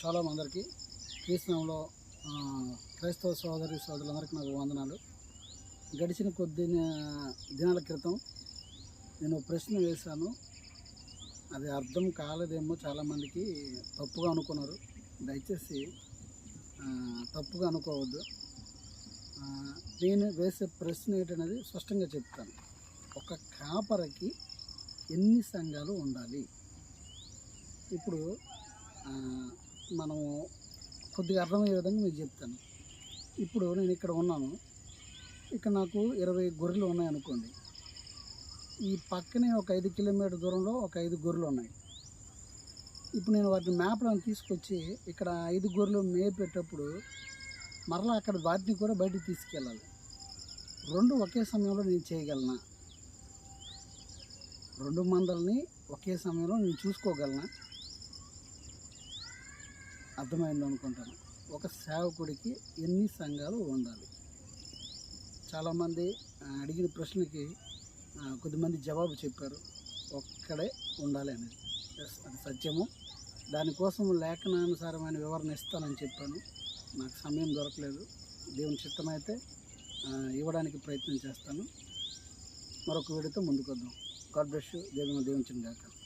Shalom అందరికీ క్రీస్తునంలో క్రైస్తవ సోదరి సోదరులందరికీ నాకు వందనాలు. గడిచిన కొద్ది దినాల క్రితం నేను ప్రశ్న వేశాను. అది అర్థం కాలేదేమో చాలామందికి తప్పుగా అనుకున్నారు. దయచేసి తప్పుగా అనుకోవద్దు. నేను వేసే ప్రశ్న ఏంటనేది స్పష్టంగా చెప్తాను. ఒక కాపరకి ఎన్ని సంఘాలు ఉండాలి? ఇప్పుడు మనము కొద్దిగా అర్థమయ్యే విధంగా మీకు చెప్తాను. ఇప్పుడు నేను ఇక్కడ ఉన్నాను. ఇక్కడ నాకు ఇరవై గొర్రెలు ఉన్నాయి అనుకోండి ఈ పక్కనే ఒక ఐదు కిలోమీటర్ దూరంలో ఒక ఐదు గొర్రెలు ఉన్నాయి. ఇప్పుడు నేను వాటిని మ్యాప్లను తీసుకొచ్చి ఇక్కడ ఐదు గొర్రెలు మేపేటప్పుడు మరలా అక్కడ వాటిని కూడా బయటికి తీసుకెళ్ళాలి. రెండు ఒకే సమయంలో నేను చేయగలనా? రెండు మందల్ని ఒకే సమయంలో నేను చూసుకోగలనా? అర్థమైంది అనుకుంటాను. ఒక సేవకుడికి ఎన్ని సంఘాలు ఉండాలి? చాలామంది అడిగిన ప్రశ్నకి కొద్దిమంది జవాబు చెప్పారు. ఒక్కడే ఉండాలి అనేది. ఎస్ అది సత్యము. దానికోసం లేఖనానుసారమైన వివరణ ఇస్తానని చెప్పాను. నాకు సమయం దొరకలేదు. దేవుని చిత్తమైతే ఇవ్వడానికి ప్రయత్నం చేస్తాను. మరొక వీడితో ముందుకొద్దాం. God bless you. దేవుని దీవించిన గాక